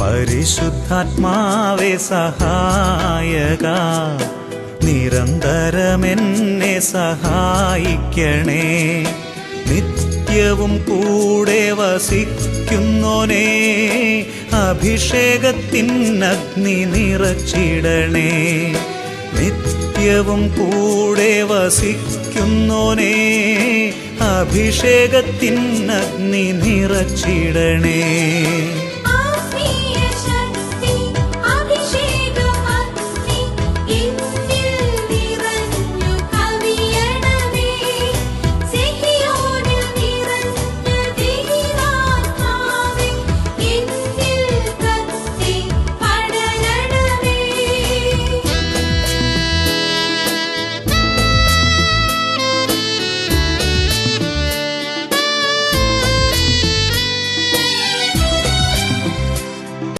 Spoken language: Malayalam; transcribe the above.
പരിശുദ്ധാത്മാവെ സഹായക നിരന്തരമെന്നെ സഹായിക്കണേ. നിത്യവും കൂടെ വസിക്കുന്നോനേ അഭിഷേകത്തിനഗ്നി നിറച്ചിടണേ. നിത്യവും കൂടെ വസിക്കുന്നോനേ അഭിഷേകത്തിനഗ്നി നിറച്ചിടണേ.